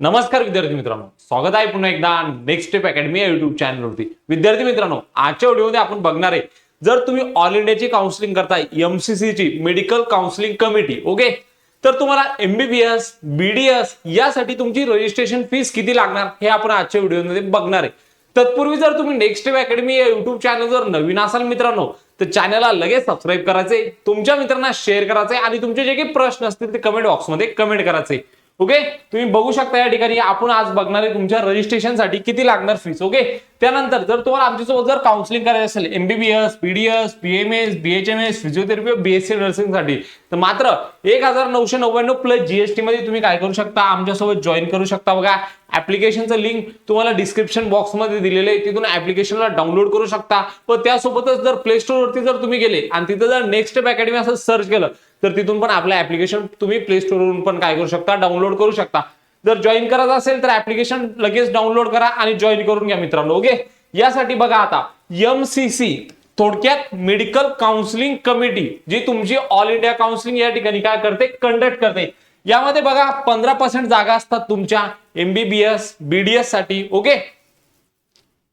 नमस्कार विद्यार्थी मित्रांनो. स्वागत आहे पुन्हा एकदा नेक्स्ट स्टेप अकॅडमी या युट्यूब चॅनलवरती विद्यार्थी मित्रांनो आजच्या व्हिडिओमध्ये आपण बघणार आहे जर तुम्ही ऑल इंडियाची काउन्सिलिंग करताय एमसीसी ची मेडिकल काउन्सिलिंग कमिटी ओके तर तुम्हाला एमबीबीएस बीडीएस यासाठी तुमची रजिस्ट्रेशन फीस किती लागणार हे आपण आजच्या व्हिडिओमध्ये बघणार आहे. तत्पूर्वी जर तुम्ही नेक्स्ट स्टेप अकॅडमी या युट्यूब चॅनल जर नवीन असाल मित्रांनो तर चॅनलला लगेच सबस्क्राईब करायचे तुमच्या मित्रांना शेअर करायचे आणि तुमचे जे काही प्रश्न असतील ते कमेंट बॉक्समध्ये कमेंट करायचे ओके तुम्ही बघू शकता या ठिकाणी आपण आज बघणार आहे तुमच्या रजिस्ट्रेशनसाठी किती लागणार फीस ओके त्यानंतर जर तुम्हाला आमच्यासोबत जर काउन्सिलिंग करायचं असेल MBBS PDS PMS BHMS physiotherapy BSc नर्सिंगसाठी तर मात्र एक हजार नऊशे नव्याण्णव प्लस जीएसटी मध्ये तुम्ही काय करू शकता? आमच्यासोबत जॉईन करू शकता बघा. ऍप्लिकेशनचं लिंक तुम्हाला डिस्क्रिप्शन बॉक्समध्ये दिलेलं आहे. तिथून ऍप्लिकेशनला डाउनलोड करू शकता. व त्यासोबतच जर प्ले वरती जर तुम्ही गेले आणि तिथं जर नेक्स्ट अकॅडमी असं सर्च केलं तर तिथून पण आपलं ऍप्लिकेशन तुम्ही प्ले वरून पण काय करू शकता डाउनलोड करू शकता. जर जॉईन करायचं असेल तर ऍप्लिकेशन लगेच डाउनलोड करा आणि जॉईन करून घ्या मित्रांनो ओके यासाठी बघा आता एम सी सी थोडक्यात मेडिकल काउन्सिलिंग कमिटी जी तुमची ऑल इंडिया काउन्सिलिंग या ठिकाणी काय करते? कंडक्ट करते. यामध्ये बघा पंधरा पर्सेंट जागा असतात तुमच्या एमबीबीएस बीडीएससाठी ओके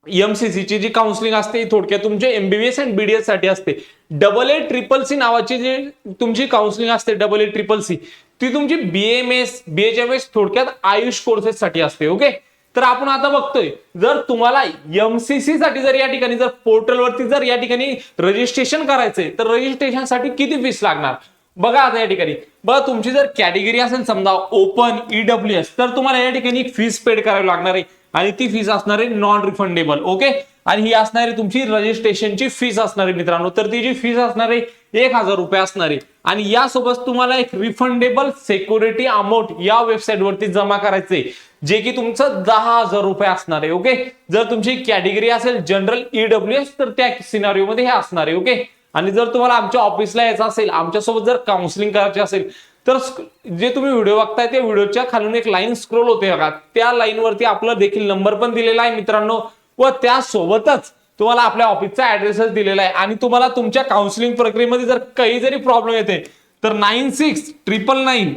एमसीसी ची जी काउन्सिलिंग असते ही थोडक्यात तुमचे एमबीबीएस अँड बीडीएससाठी असते. डबल ए ट्रिपल सी नावाची जी तुमची काउन्सिलिंग असते डबल ए ट्रिपल सी ती तुमची बीएमएस बीएचएमएस थोडक्यात आयुष कोर्सेस साठी असते ओके तर आपण आता बघतोय जर तुम्हाला एमसीसी साठी जर या ठिकाणी जर पोर्टलवरती जर या ठिकाणी रजिस्ट्रेशन करायचंय तर रजिस्ट्रेशनसाठी किती फीस लागणार? बघा आता या ठिकाणी. बघा तुमची जर कॅटेगरी असेल समजा ओपन ईडब्ल्यू एस तर तुम्हाला या ठिकाणी फीस पेड करावी लागणार आहे. आणि ती फीस असणार आहे नॉन रिफंडेबल ओके आणि ही असणार आहे तुमची रजिस्ट्रेशनची फीस असणार आहे मित्रांनो. तर ती जी फीस असणार आहे एक हजार रुपये असणार. आहे आणि यासोबत तुम्हाला एक रिफंडेबल सिक्युरिटी अमाऊंट या वेबसाईट वरती जमा करायचे जे की तुमचं दहा हजार रुपये असणार आहे ओके जर तुमची कॅटेगरी असेल जनरल ईडब्ल्यू एस तर त्या सिनारिओ मध्ये हे असणार आहे ओके आणि जर तुम्हाला आमच्या ऑफिसला यायचं असेल आमच्यासोबत जर काउन्सिलिंग करायची असेल तर जे तुम्ही व्हिडिओ बघताय त्या व्हिडिओच्या खालून एक लाईन स्क्रोल होते बघा. त्या लाईनवरती आपला देखील नंबर पण दिलेला आहे मित्रांनो. व त्यासोबतच तुम्हाला आपल्या ऑफिसचा ऍड्रेसच दिलेला आहे. आणि तुम्हाला तुमच्या काउन्सिलिंग प्रक्रियेमध्ये जर काही जरी प्रॉब्लेम येते तर nine six triple nine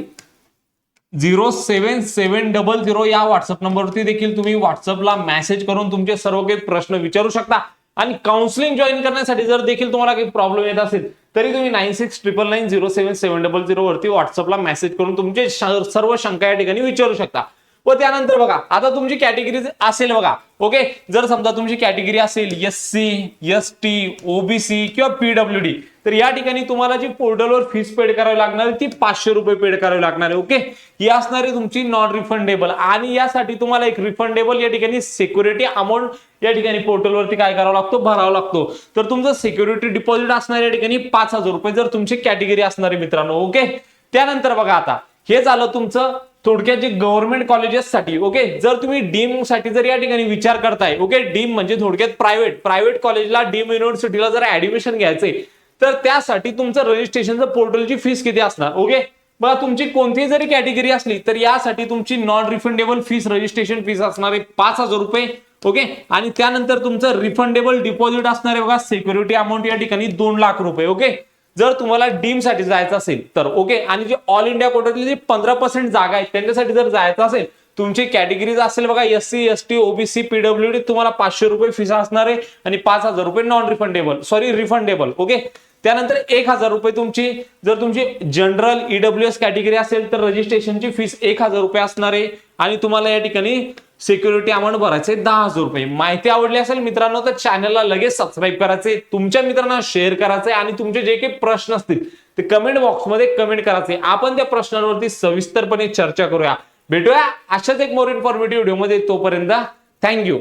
zero seven seven double zero या व्हॉट्सअप नंबरवरती देखील तुम्ही व्हॉट्सअपला मेसेज करून तुमचे सर्व काही प्रश्न विचारू शकता. आणि काउन्सिलिंग जॉईन करण्यासाठी जर देखील तुम्हाला काही प्रॉब्लेम येत असेल तरी तुम्ही nine six triple nine zero seven seven double zero वरती व्हॉट्सअपला मेसेज करून तुमचे सर्व शंका या ठिकाणी विचारू शकता. व त्यानंतर बघा आता तुमची कॅटेगरी असेल बघा ओके जर समजा तुमची कॅटेगरी असेल S C S T OBC किंवा पीडब्ल्यू डी तर या ठिकाणी तुम्हाला जी पोर्टलवर फीस पेड करावी लागणार आहे ती पाचशे रुपये पेड करावी लागणार आहे ओके ही असणार आहे तुमची नॉन रिफंडेबल आणि यासाठी तुम्हाला एक रिफंडेबल या ठिकाणी सिक्युरिटी अमाऊंट या ठिकाणी पोर्टलवरती काय करावा लागतो? भरावा लागतो. तर तुमचं सिक्युरिटी डिपॉझिट असणार या ठिकाणी पाच हजार रुपये जर तुमची कॅटेगरी असणारे मित्रांनो ओके त्यानंतर बघा आता हे झालं तुमचं थोडक्यात जे गव्हर्नमेंट कॉलेजेस साठी ओके जर तुम्ही डीमसाठी जर या ठिकाणी विचार करताय ओके डीम म्हणजे थोडक्यात प्रायव्हेट प्रायव्हेट कॉलेजला डीम युनिव्हर्सिटीला जर ऍडमिशन घ्यायचंय तर त्यासाठी तुमचं रजिस्ट्रेशनचं पोर्टलची फीस किती असणार? ओके बघा तुमची कोणतीही जरी कॅटेगरी असली तर यासाठी तुमची non refundable fees registration fees असणार आहे पाच हजार रुपये. ओके आणि त्यानंतर तुमचं रिफंडेबल डिपॉझिट असणार आहे बघा सिक्युरिटी अमाऊंट या ठिकाणी दोन लाख रुपये. ओके जर तुम्हाला डीमसाठी जायचं असेल तर ओके आणि जे ऑल इंडिया कोटातली जी पंधरा पर्सेंट जागा आहेत त्यांच्यासाठी जर जायचं असेल तुमची कॅटेगरीज असेल बघा S C S T OBC PW D तुम्हाला पाचशे रुपये फीस असणार आहे आणि पाच हजार रुपये non refundable sorry refundable okay त्यानंतर एक हजार रुपये तुमची जर तुमची जनरल ईडब्ल्यू एस कॅटेगरी असेल तर रजिस्ट्रेशनची फीस एक हजार रुपये असणार आहे. आणि तुम्हाला या ठिकाणी सिक्युरिटी अमाऊंट भरायचे दहा हजार रुपये. माहिती आवडली असेल मित्रांनो तर चॅनलला लगेच सबस्क्राईब करायचे तुमच्या मित्रांना शेअर करायचे आणि तुमचे जे काही प्रश्न असतील ते कमेंट बॉक्समध्ये कमेंट करायचे आपण त्या प्रश्नांवरती सविस्तरपणे चर्चा करूया. भेटूया अशाच एक मोर इन्फॉर्मेटिव्ह व्हिडिओमध्ये तोपर्यंत थँक्यू